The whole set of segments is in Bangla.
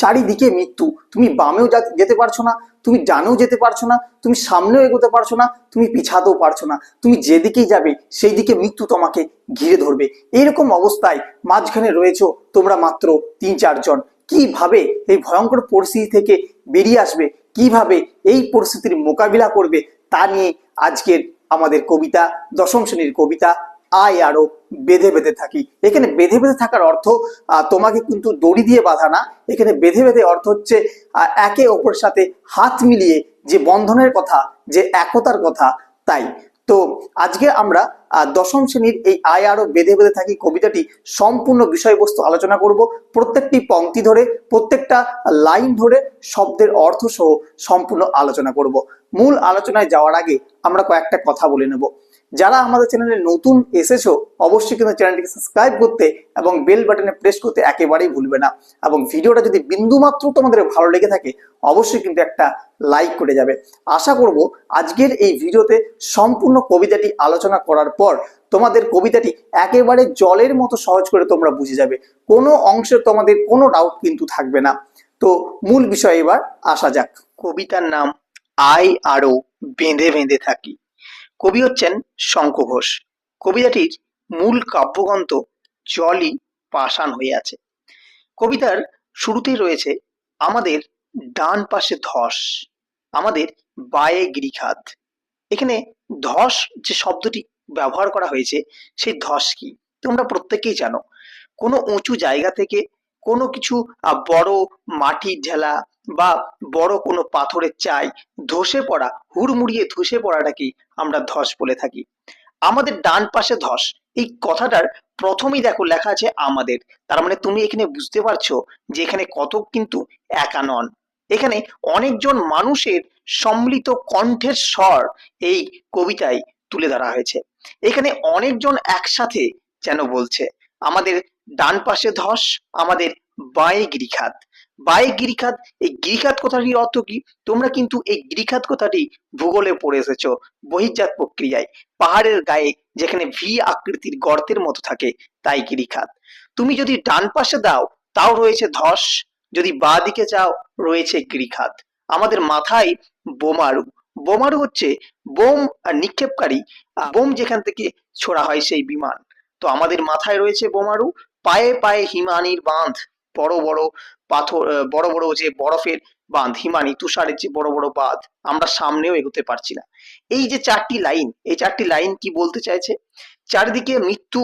চারিদিকে মৃত্যু। তুমি বামেও যেতে পারছ না, তুমি ডানেও যেতে পারছ না, তুমি সামনেও এগোতে পারছ না, তুমি পিছাতেও পারছ না। তুমি যেদিকেই যাবে সেই দিকে মৃত্যু তোমাকে ঘিরে ধরবে। এইরকম অবস্থায় মাঝখানে রয়েছো তোমরা মাত্র তিন চারজন কীভাবে এই ভয়ঙ্কর পরিস্থিতি থেকে বেরিয়ে আসবে? কীভাবে এই পরিস্থিতির মোকাবিলা করবে? তা নিয়ে আজকের আমাদের কবিতা, দশম শ্রেণির কবিতা আয় আরও বেঁধে বেঁধে থাকি। এখানে বেঁধে বেঁধে থাকার অর্থ তোমাকে কিন্তু দড়ি দিয়ে বাঁধা না। এখানে বেঁধে বেঁধে অর্থ হচ্ছে একে অপরের সাথে হাত মিলিয়ে যে বন্ধনের কথা, যে একতার কথা, তাই। তো আজকে আমরা দশম শ্রেণির এই আয় আরও বেঁধে বেঁধে থাকি কবিতাটি সম্পূর্ণ বিষয়বস্তু আলোচনা করব। প্রত্যেকটি পংক্তি ধরে, প্রত্যেকটা লাইন ধরে শব্দের অর্থ সহ সম্পূর্ণ আলোচনা করব। মূল আলোচনায় যাওয়ার আগে আমরা কয়েকটা কথা বলে নেব। যারা আমাদের চ্যানেলে নতুন এসেছ, অবশ্যই কিন্তু চ্যানেলটিকে সাবস্ক্রাইব করতে এবং বেল বাটনে প্রেস করতে একেবারেই ভুলবে না। এবং ভিডিওটা যদি বিন্দুমাত্র তোমাদের ভালো লেগে থাকে, অবশ্যই কিন্তু একটা লাইক করে যাবে। আশা করব আজকের এই ভিডিওতে সম্পূর্ণ কবিতাটি আলোচনা করার পর তোমাদের কবিতাটি একেবারে জলের মতো সহজ করে তোমরা বুঝে যাবে। কোনো অংশে তোমাদের কোনো ডাউট কিন্তু থাকবে না। তো মূল বিষয় এবার আসা যাক। কবিতার নাম আই আরও বেঁধে বেঁধে থাকি। কবি হচ্ছেন শঙ্খ ঘোষ। কবিতাটির মূল কাব্যগ্রন্থ জলই পাষাণ হয়ে আছে। কবিতার শুরুতেই রয়েছে, আমাদের ডান পাশে ধস, আমাদের বায়ে গিরিখাত। এখানে ধস যে শব্দটি ব্যবহার করা হয়েছে, সেই ধস কি? তোমরা প্রত্যেকেই জানো। কোনো উঁচু জায়গা থেকে কোনো কিছু বড় মাটির ঢেলা বা বড় কোনো পাথরের চাই ধসে পড়া, হুড়মুড়িয়ে ধসে পড়াটাকে আমরা ধস বলে থাকি। আমাদের ডান পাশে ধস, এই কথাটার প্রথমেই দেখো লেখা আছে আমাদের। তার মানে তুমি এখানে বুঝতে পারছ যে এখানে কত কিন্তু একা নন। এখানে অনেকজন মানুষের সম্মিলিত কণ্ঠের স্বর এই কবিতায় তুলে ধরা হয়েছে। এখানে অনেকজন একসাথে যেন বলছে, আমাদের ডান পাশে ধস, আমাদের বাঁয়ে গিরিখাত। বায়ে গিরিখাত, এই গিরিখাত কথাটির অর্থ কি? তোমরা কিন্তু এই গিরিখাত কথাটি ভূগোলে পড়ে এসেছ, বহির্জাত প্রক্রিয়ায়, পাহাড়ের গায়ে যেখানে ভি আকৃতির গর্তের মতো থাকে, তাই গিরিখাত। তুমি যদি ডান পাশে দাও, তাও রয়েছে ধস, যদি বাঁ দিকে যাও রয়েছে গিরিখাত। আমাদের মাথায় বোমারু। বোমারু হচ্ছে বোম নিক্ষেপকারী বোম যেখান থেকে ছোড়া হয় সেই বিমান। তো আমাদের মাথায় রয়েছে বোমারু, পায়ে পায়ে হিমানির বাঁধ। বড় বড় পাথর বড় বড় যে বরফের বাঁধ, হিমানি, তুষারের যে বড় বড় বাঁধ, আমরা সামনেও এগোতে পারছি না। এই যে চারটি লাইন, এই চারটি লাইন কি বলতে চাইছে? চারিদিকে মৃত্যু,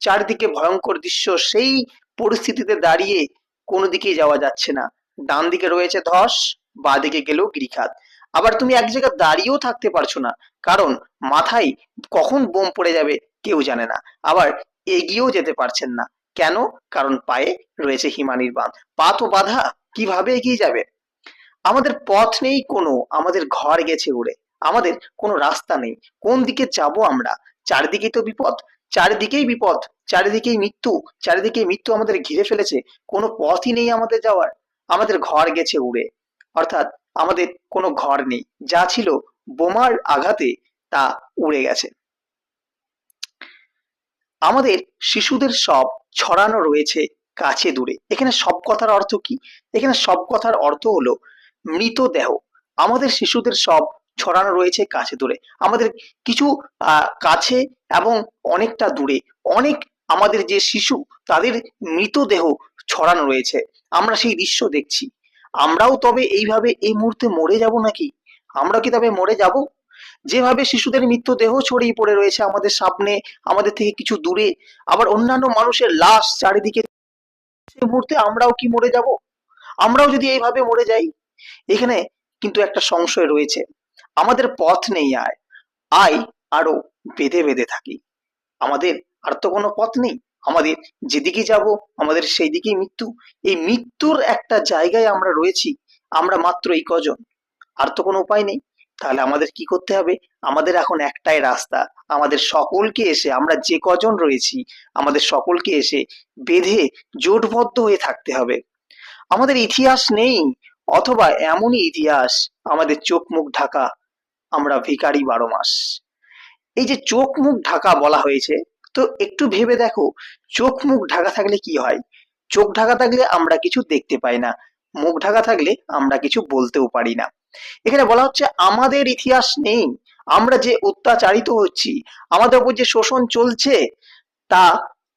চারিদিকে ভয়ঙ্কর দৃশ্য, সেই পরিস্থিতিতে দাঁড়িয়ে কোনো দিকেই যাওয়া যাচ্ছে না। ডান দিকে রয়েছে ধস, বাঁ দিকে গেলেও গিরিখাত। আবার তুমি এক জায়গায় দাঁড়িয়েও থাকতে পারছ না, কারণ মাথায় কখন বোম পড়ে যাবে কেউ জানে না। আবার এগিয়েও যেতে পারছেন না। কেন? কারণ পায়ে রয়েছে হিমানির বাঁধ। পা তো বাধা, কীভাবে এগিয়ে যাবে? আমাদের পথ নেই কোনো, আমাদের ঘর গেছে উড়ে। আমাদের কোনো রাস্তা নেই। কোন দিকে যাব আমরা? চারিদিকেই তো বিপদ। চারিদিকেই বিপদ। চারিদিকেই মৃত্যু। চারিদিকেই মৃত্যু আমাদের ঘিরে ফেলেছে। কোনো পথই নেই আমাদের যাওয়ার। আমাদের ঘর গেছে উড়ে। অর্থাৎ আমাদের কোনো ঘর নেই। যা ছিল বোমার আঘাতে তা উড়ে গেছে। আমাদের শিশুদের সব ছড়ানো রয়েছে কাছে দূরে। এখানে সব কথার অর্থ কি? এখানে সব কথার অর্থ হলো মৃতদেহ। আমাদের শিশুদের সব ছড়ানো রয়েছে কাছে দূরে। আমাদের কিছু কাছে এবং অনেকটা দূরে। অনেক আমাদের যে শিশু, তাদের মৃতদেহ ছড়ানো রয়েছে। আমরা সেই দৃশ্য দেখছি। আমরাও তবে এইভাবে এই মুহূর্তে মরে যাব নাকি? আমরা কি তবে মরে যাব? যেভাবে শিশুদের মৃতদেহ ছড়িয়ে পড়ে রয়েছে আমাদের সামনে, আমাদের থেকে কিছু দূরে, আবার অন্যান্য মানুষের লাশ চারিদিকে মুহূর্তে আমরাও কি মরে যাব? আমরাও যদি এইভাবে মরে যাই, এখানে কিন্তু একটা সংশয় রয়েছে। আমাদের পথ নেই আর। আয় আরও বেঁধে বেঁধে থাকি। আমাদের আর তো কোনো পথ নেই। আমাদের যেদিকে যাব, আমাদের সেই দিকেই মৃত্যু। এই মৃত্যুর একটা জায়গায় আমরা রয়েছি। আমরা মাত্র এই কজন। আর তো কোনো উপায় নেই। তাহলে আমাদের কি করতে হবে? আমাদের এখন একটাই রাস্তা। আমাদের সকলকে এসে, আমরা যে কজন রয়েছি, আমাদের সকলকে এসে বেঁধে জোটবদ্ধ হয়ে থাকতে হবে। আমাদের ইতিহাস নেই, অথবা এমনই ইতিহাস, আমাদের চোখ মুখ ঢাকা, আমরা ভিখারি বারো মাস। এই যে চোখ মুখ ঢাকা বলা হয়েছে, তো একটু ভেবে দেখো চোখ মুখ ঢাকা থাকলে কি হয়? চোখ ঢাকা থাকলে আমরা কিছু দেখতে পাই না, মুখ ঢাকা থাকলে আমরা কিছু বলতেও পারি না। এখানে বলা হচ্ছে আমাদের ইতিহাস নেই, আমরা যে অত্যাচারিত হচ্ছি, আমাদের উপর যে শোষণ চলছে, তা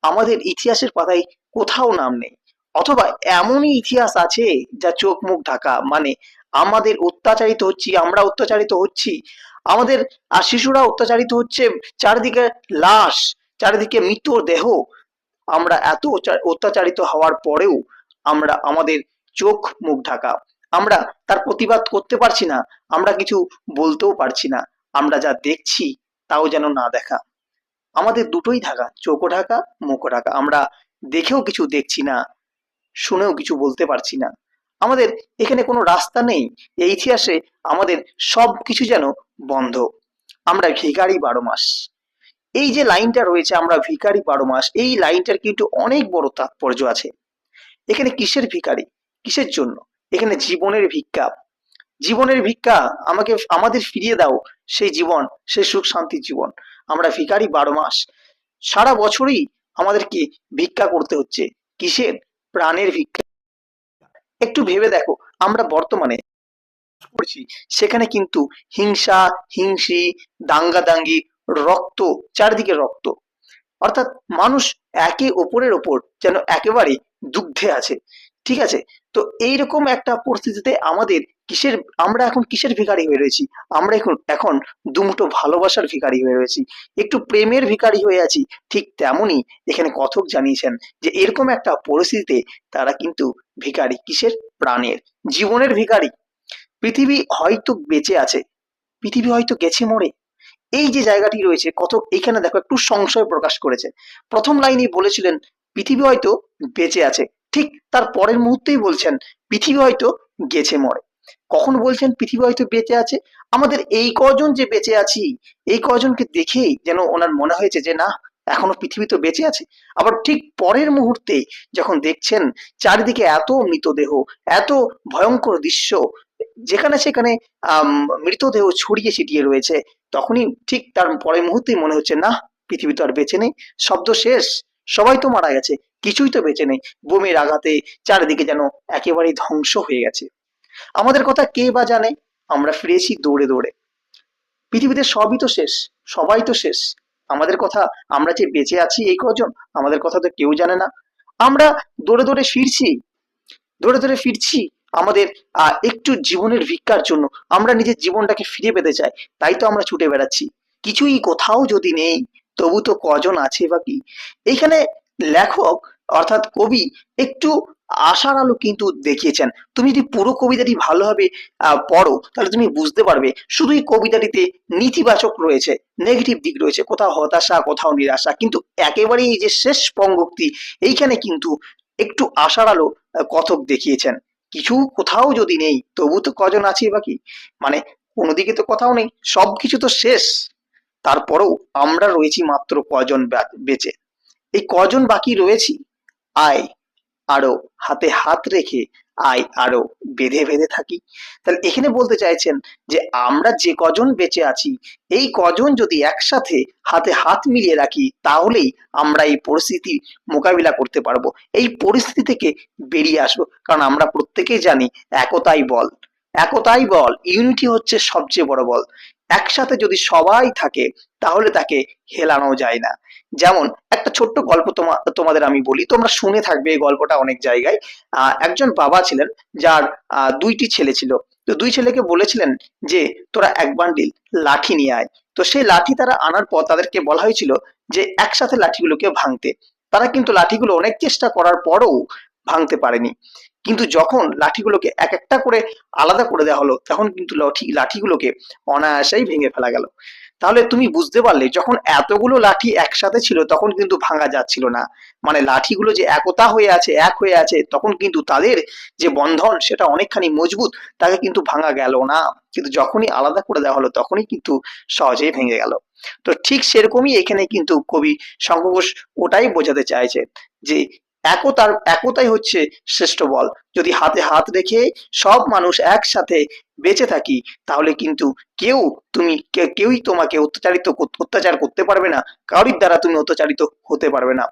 আমাদের ইতিহাসের পাতায় কোথাও নাম নেই। অথবা এমনই ইতিহাস আছে যা চোখ মুখ ঢাকা মানে আমাদের অত্যাচারিত হচ্ছি, আমরা অত্যাচারিত হচ্ছি, আমাদের আর শিশুরা অত্যাচারিত হচ্ছে, চারিদিকে লাশ, চারিদিকে মৃত্যুর দেহ, আমরা এত অত্যাচারিত হওয়ার পরেও আমরা আমাদের চোখ মুখ ঢাকা। আমরা তার প্রতিবাদ করতে পারছি না, আমরা কিছু বলতেও পারছি না, আমরা যা দেখছি তাও যেন না দেখা। আমাদের দুটোই ঢাকা চোখও ঢাকা মুখও ঢাকা। আমরা দেখেও কিছু দেখছি না, শুনেও কিছু বলতে পারছি না। আমাদের এখানে কোনো রাস্তা নেই, এই ইতিহাসে আমাদের সব কিছু যেন বন্ধ। আমরা ভিখারি বারো মাস। এই যে লাইনটা রয়েছে, আমরা ভিখারি বারো মাস, এই লাইনটার কিন্তু অনেক বড় তাৎপর্য আছে। এখানে কিসের ভিখারি? কিসের জন্য? এখানে জীবনের ভিক্ষা। জীবনের ভিক্ষা আমাকে, আমাদের ফিরিয়ে দাও সেই জীবন, সেই সুখ শান্তির জীবন। আমরা ভিখারি বারো মাস। সারা বছরই আমাদেরকে ভিক্ষা করতে হচ্ছে। কিসের? প্রাণের ভিক্ষা। একটু ভেবে দেখো, আমরা বর্তমানে করছি, সেখানে কিন্তু হিংসা, হিংসি, দাঙ্গাদাঙ্গি, রক্ত, চারিদিকে রক্ত। অর্থাৎ মানুষ একে অপরের ওপর যেন একেবারে দুগ্ধে আছে। ঠিক আছে? তো এইরকম একটা পরিস্থিতিতে আমাদের কিসের, আমরা এখন কিসের ভিখারি হয়ে রয়েছি? আমরা এখন এখন দুমুটো ভালোবাসার ভিখারি হয়ে রয়েছি। একটু প্রেমের ভিখারি হয়ে আছি, ঠিক তেমনই এখানে কথক জানিয়েছেন যে এরকম একটা পরিস্থিতিতে তারা কিন্তু ভিখারি কিসের? প্রাণের। জীবনের ভিখারি। পৃথিবী হয়তো বেঁচে আছে। পৃথিবী হয়তো গেছে মরে। এই যে জায়গাটি রয়েছে কত এখানে দেখো একটু সংশয় প্রকাশ করেছে। প্রথম লাইনেই বলেছিলেন, পৃথিবী হয়তো বেঁচে আছে। ঠিক তার পরের মুহূর্তেই বলছেন, পৃথিবী হয়তো গেছে মরে। কখন বলছেন, পৃথিবী হয়তো বেঁচে আছে? আমাদের এই কজন যে বেঁচে আছি, এই কজনকে দেখেই যেন ওনার মনে হয়েছে যে, না, এখনও পৃথিবী তো বেঁচে আছে। আবার ঠিক পরের মুহূর্তে যখন দেখছেন, চারিদিকে এত মৃতদেহ, এত ভয়ঙ্কর দৃশ্য, যেখানে সেখানে মৃতদেহ ছড়িয়ে ছিটিয়ে রয়েছে, তখনই ঠিক তার পরের মুহূর্তেই মনে হচ্ছে, না, পৃথিবী তো আর বেঁচে নেই। শব্দ শেষ, সবাই তো মারা গেছে। কিছুই তো বেঁচে নেই। বোমের আঘাতে চারিদিকে যেন একেবারেই ধ্বংস হয়ে গেছে। আমাদের কথা কে বা জানে? আমরা ফিরেছি দৌড়ে দৌড়ে। পৃথিবীতে সবই তো শেষ, সবাই তো শেষ। আমাদের কথা আমরা যে বেঁচে আছি এই কজন, আমাদের কথা তো কেউ জানে না। আমরা দৌড়ে দৌড়ে ফিরছি, দৌড়ে দৌড়ে ফিরছি আমাদের একটু জীবনের ভিক্ষার জন্য। আমরা নিজের জীবনটাকে ফিরে পেতে চাই, তাই তো আমরা ছুটে বেড়াচ্ছি। কিছুই কোথাও যদি নেই, তবু তো কজন আছে বা কি? এইখানে লেখক অর্থাৎ কবি একটু আশার আলো কিন্তু দেখিয়েছেন। তুমি যদি পুরো কবিতাটি ভালোভাবে পড়ো, তাহলে তুমি বুঝতে পারবে শুধুই কবিতাটিতে নেতিবাচক রয়েছে নেগেটিভ দিক রয়েছে, কোথাও হতাশা, কোথাও নিরাশা, কিন্তু একেবারেই এই যে শেষ পঙ্গক্তি, এইখানে কিন্তু একটু আশার আলো কথক দেখিয়েছেন। কিছু কোথাও যদি নেই, তবু তো কজন আছে বাকি মানে কোনো দিকে তো কোথাও নেই, সবকিছু তো শেষ। তারপরেও আমরা রয়েছি মাত্র কজন বেঁচে। এই কজন বাকি রয়েছি? আয়, আরও, হাতে হাত রেখে আয়, আরও, বেঁধে বেঁধে থাকি। তাহলে এখানে বলতে চাইছেন যে আমরা যে কজন বেঁচে আছি, এই কজন যদি একসাথে হাতে হাত মিলিয়ে রাখি, তাহলেই আমরা এই পরিস্থিতি মোকাবিলা করতে পারব। এই পরিস্থিতি থেকে বেরিয়ে আসব। কারণ আমরা প্রত্যেকেই জানি, একতাই বল। একতাই বল, ইউনিটি হচ্ছে সবচেয়ে বড় বল। একসাথে যদি সবাই থাকে, তাহলে তাকে হেলানো যায় না। যেমন একটা ছোট্ট গল্প তোমা, তোমাদের আমি বলি। তোমরা শুনে থাকবে এই গল্পটা অনেক জায়গায়। একজন বাবা ছিলেন যার দুইটি ছেলে ছিল। তো দুই ছেলেকে বলেছিলেন যে, তোরা এক বান্ডিল লাঠি নিয়ে আয়। তো সেই লাঠি তারা আনার পর তাদেরকে বলা হয়েছিল যে, একসাথে লাঠিগুলোকে ভাঙতে। তারা কিন্তু লাঠিগুলো অনেক চেষ্টা করার পরও ভাঙতে পারেনি। কিন্তু যখন লাঠিগুলোকে এক একটা করে আলাদা করে দেওয়া হলো, তখন কিন্তু লাঠি, লাঠিগুলোকে অনায়াসেই ভেঙে ফেলা গেল। তাহলে তুমি বুঝতে পারলে, যখন এতগুলো লাঠি একসাথে ছিল, তখন কিন্তু ভাঙা যাচ্ছিল না। মানে লাঠিগুলো যে একতা হয়ে আছে, এক হয়ে আছে, তখন কিন্তু তাদের যে বন্ধন, সেটা অনেকখানি মজবুত, তাকে কিন্তু ভাঙা গেল না। কিন্তু যখনই আলাদা করে দেওয়া হলো, তখনই কিন্তু সহজেই ভেঙে গেল। তো ঠিক সেরকমই এখানে কিন্তু কবি শঙ্খ ঘোষ ওটাই বোঝাতে চাইছে যে একতার, একতাই হচ্ছে শ্রেষ্ঠ বল। যদি হাতে হাত রেখে সব মানুষ একসাথে বেঁচে থাকি, তাহলে কিন্তু কেউ তুমি কেউই তোমাকে অত্যাচারিত অত্যাচার করতে পারবে না। কারোর দ্বারা তুমি অত্যাচারিত হতে পারবে না।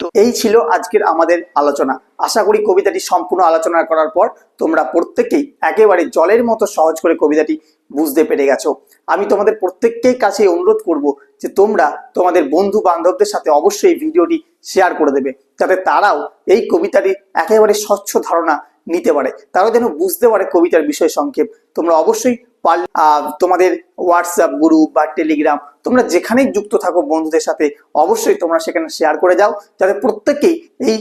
তো এই ছিল আজকের আমাদের আলোচনা। আশা করি কবিতাটি সম্পূর্ণ আলোচনা করার পর তোমরা প্রত্যেকেই একেবারে জলের মতো সহজ করে কবিতাটি বুঝতে পেরে গেছো। আমি তোমাদের প্রত্যেককেই কাছে অনুরোধ করব যে তোমরা তোমাদের বন্ধু বান্ধবদের সাথে অবশ্যই ভিডিওটি শেয়ার করে দেবে। যাতে তারাও এই কবিতাটি একেবারে স্বচ্ছ ধারণা নিতে পারে। তারাও যেন বুঝতে পারে কবিতার বিষয় সংক্ষেপ। তোমরা অবশ্যই তোমাদের হোয়াটসঅ্যাপ গ্রুপ বা টেলিগ্রাম তোমরা যেখানেই যুক্ত থাকো বন্ধুদের সাথে, অবশ্যই তোমরা সেখানে শেয়ার করে যাও। যাতে প্রত্যেকেই এই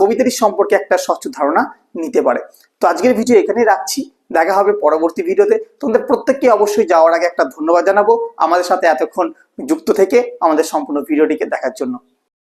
কবিতাটি সম্পর্কে একটা স্বচ্ছ ধারণা নিতে পারে। তো আজকের ভিডিও এখানেই রাখছি। দেখা হবে পরবর্তী ভিডিওতে তোমাদের প্রত্যেককে অবশ্যই যাওয়ার আগে একটা ধন্যবাদ জানাব আমাদের সাথে এতক্ষণ যুক্ত থেকে আমাদের সম্পূর্ণ ভিডিওটিকে দেখার জন্য।